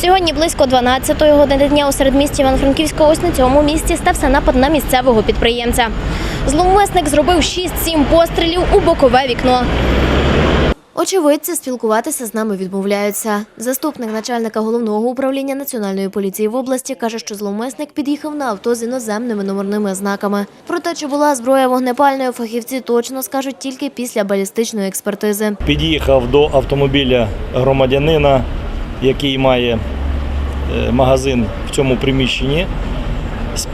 Сьогодні близько 12-ї години дня у середмісті Івано-Франківська ось на цьому місці стався напад на місцевого підприємця. Зловмисник зробив 6-7 пострілів у бокове вікно. Очевидці спілкуватися з нами відмовляються. Заступник начальника головного управління національної поліції в області каже, що зловмисник під'їхав на авто з іноземними номерними знаками. Про те, чи була зброя вогнепальною, фахівці точно скажуть тільки після балістичної експертизи. Під'їхав до автомобіля громадянина, який має е, магазин в цьому приміщенні.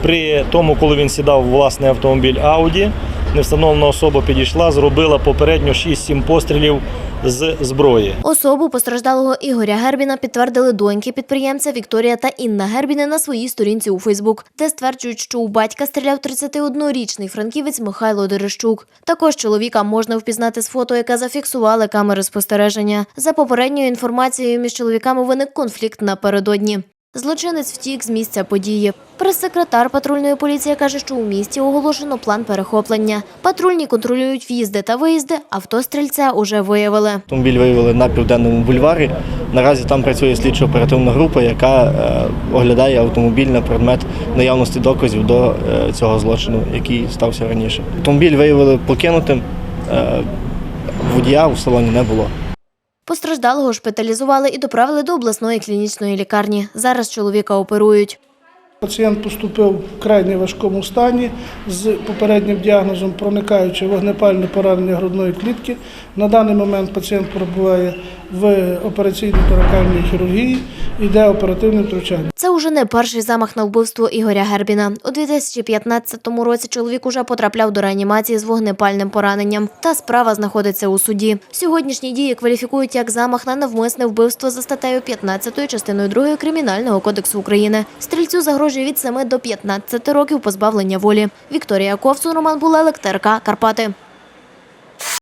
При тому, коли він сідав в власний автомобіль Ауді, невстановлена особа підійшла, зробила попередньо 6-7 пострілів з зброї. Особу постраждалого Ігоря Гербіна підтвердили доньки підприємця Вікторія та Інна Гербіни на своїй сторінці у Фейсбук, де стверджують, що у батька стріляв 31-річний франківець Михайло Дерещук. Також чоловіка можна впізнати з фото, яке зафіксували камери спостереження. За попередньою інформацією, між чоловіками виник конфлікт напередодні. Злочинець втік з місця події. Прес-секретар патрульної поліції каже, що у місті оголошено план перехоплення. Патрульні контролюють в'їзди та виїзди. Авто стрільця уже виявили. Автомобіль виявили на південному бульварі. Наразі там працює слідчо-оперативна група, яка е, оглядає автомобіль на предмет наявності доказів до е, цього злочину, який стався раніше. Автомобіль виявили покинутим, е, водія в салоні не було. Постраждалого шпиталізували і доправили до обласної клінічної лікарні. Зараз чоловіка оперують. Пацієнт поступив в крайне важкому стані з попереднім діагнозом проникаюче вогнепальне поранення грудної клітки. На даний момент пацієнт перебуває в операційній торакальній хірургії, йде оперативне втручання. Це уже не перший замах на вбивство Ігоря Гербіна. У 2015 році чоловік уже потрапляв до реанімації з вогнепальним пораненням. Та справа знаходиться у суді. Сьогоднішні дії кваліфікують як замах на навмисне вбивство за статтею 15 частиною 2 Кримінального кодексу України. Стрільцю загрожує від 7 до 15 років позбавлення волі. Вікторія Ковсун, Роман була ТРК Карпати.